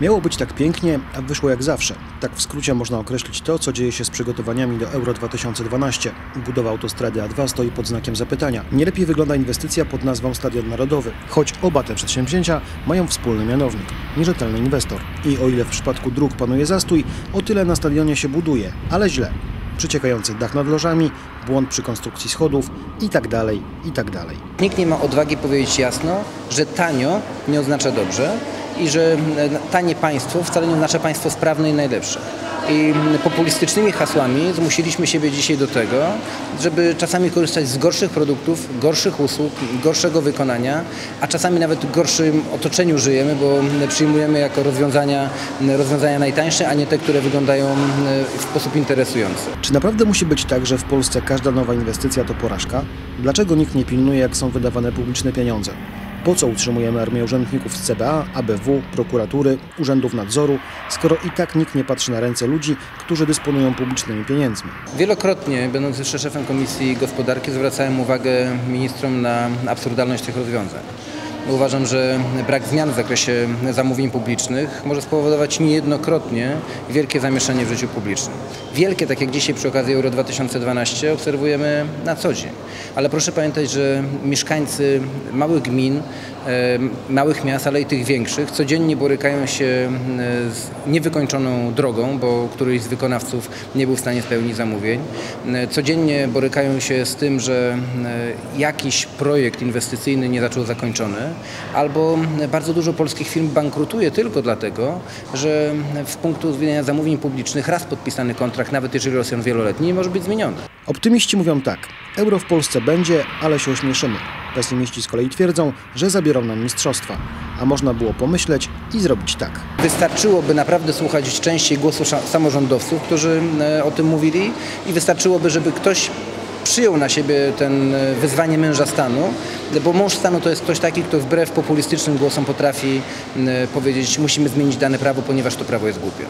Miało być tak pięknie, a wyszło jak zawsze. Tak w skrócie można określić to, co dzieje się z przygotowaniami do Euro 2012. Budowa autostrady A2 stoi pod znakiem zapytania. Nie lepiej wygląda inwestycja pod nazwą Stadion Narodowy, choć oba te przedsięwzięcia mają wspólny mianownik nierzetelny inwestor. I o ile w przypadku dróg panuje zastój, o tyle na stadionie się buduje, ale źle. Przeciekający dach nad lożami, błąd przy konstrukcji schodów i tak dalej, i tak dalej. Nikt nie ma odwagi powiedzieć jasno, że tanio nie oznacza dobrze i że e, tanie państwo wcale nie oznacza państwo sprawne i najlepsze. I populistycznymi hasłami zmusiliśmy siebie dzisiaj do tego, żeby czasami korzystać z gorszych produktów, gorszych usług, gorszego wykonania, a czasami nawet w gorszym otoczeniu żyjemy, bo przyjmujemy jako rozwiązania, rozwiązania najtańsze, a nie te, które wyglądają w sposób interesujący. Czy naprawdę musi być tak, że w Polsce każda nowa inwestycja to porażka? Dlaczego nikt nie pilnuje, jak są wydawane publiczne pieniądze? Po co utrzymujemy armię urzędników z CBA, ABW, prokuratury, urzędów nadzoru, skoro i tak nikt nie patrzy na ręce ludzi, którzy dysponują publicznymi pieniędzmi? Wielokrotnie, będąc jeszcze szefem Komisji Gospodarki, zwracałem uwagę ministrom na absurdalność tych rozwiązań. Uważam, że brak zmian w zakresie zamówień publicznych może spowodować niejednokrotnie wielkie zamieszanie w życiu publicznym. Wielkie, tak jak dzisiaj przy okazji Euro 2012, obserwujemy na co dzień. Ale proszę pamiętać, że mieszkańcy małych gmin, małych miast, ale i tych większych, codziennie borykają się z niewykończoną drogą, bo któryś z wykonawców nie był w stanie spełnić zamówień. Codziennie borykają się z tym, że jakiś projekt inwestycyjny nie zaczął zakończony, albo bardzo dużo polskich firm bankrutuje tylko dlatego, że w punktu widzenia zamówień publicznych raz podpisany kontrakt, nawet jeżeli jest on wieloletni, może być zmieniony. Optymiści mówią tak, euro w Polsce będzie, ale się ośmieszymy. Pesymiści z kolei twierdzą, że zabiorą nam mistrzostwa. A można było pomyśleć i zrobić tak. Wystarczyłoby naprawdę słuchać częściej głosu samorządowców, którzy e, o tym mówili i wystarczyłoby, żeby ktoś przyjął na siebie ten e, wyzwanie męża stanu, bo mąż stanu to jest ktoś taki, kto wbrew populistycznym głosom potrafi powiedzieć, musimy zmienić dane prawo, ponieważ to prawo jest głupie.